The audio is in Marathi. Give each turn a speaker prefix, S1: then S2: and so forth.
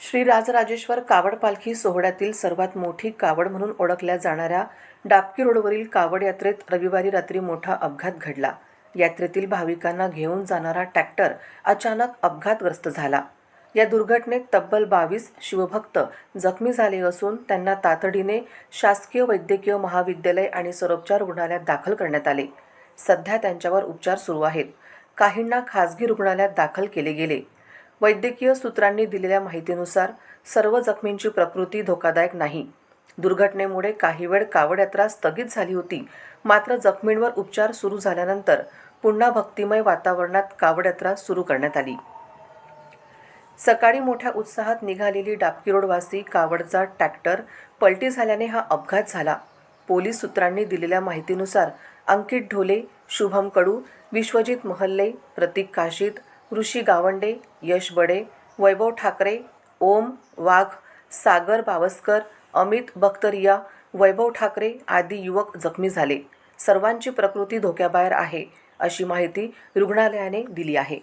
S1: श्री राजराजेश्वर कावड पालखी सोहळ्यातील सर्वात मोठी कावड म्हणून ओळखल्या जाणाऱ्या डाबकी रोडवरील कावड यात्रेत रविवारी रात्री मोठा अपघात घडला. यात्रेतील भाविकांना घेऊन जाणारा ट्रॅक्टर अचानक अपघातग्रस्त झाला. या दुर्घटनेत तब्बल बावीस शिवभक्त जखमी झाले असून त्यांना तातडीने शासकीय वैद्यकीय महाविद्यालय आणि सरोपचार रुग्णालयात दाखल करण्यात आले. सध्या त्यांच्यावर उपचार सुरू आहेत. काहींना खासगी रुग्णालयात दाखल केले गेले. वैद्यकीय सूत्रांनी दिलेल्या माहितीनुसार सर्व जखमींची प्रकृती धोकादायक नाही. दुर्घटनेमुळे काही वेळ कावड यात्रा स्थगित झाली होती. मात्र जखमींवर उपचार सुरू झाल्यानंतर पुन्हा भक्तिमय वातावरणात कावड यात्रा सुरू करण्यात आली. सकाळी मोठ्या उत्साहात निघालेली डाबकी रोडवासी कावडचा ट्रॅक्टर पलटी झाल्याने हा अपघात झाला. पोलीस सूत्रांनी दिलेल्या माहितीनुसार अंकित ढोले शुभम कडू विश्वजित महल्ले प्रतीक काशीद ऋषी गावंडे यश बडे वैभव ठाकरे ओम वाघ सागर बावस्कर अमित बख्तरिया वैभव ठाकरे आदी युवक जखमी झाले. सर्वांची प्रकृती धोक्याबाहेर आहे अशी माहिती रुग्णालयाने दिली आहे.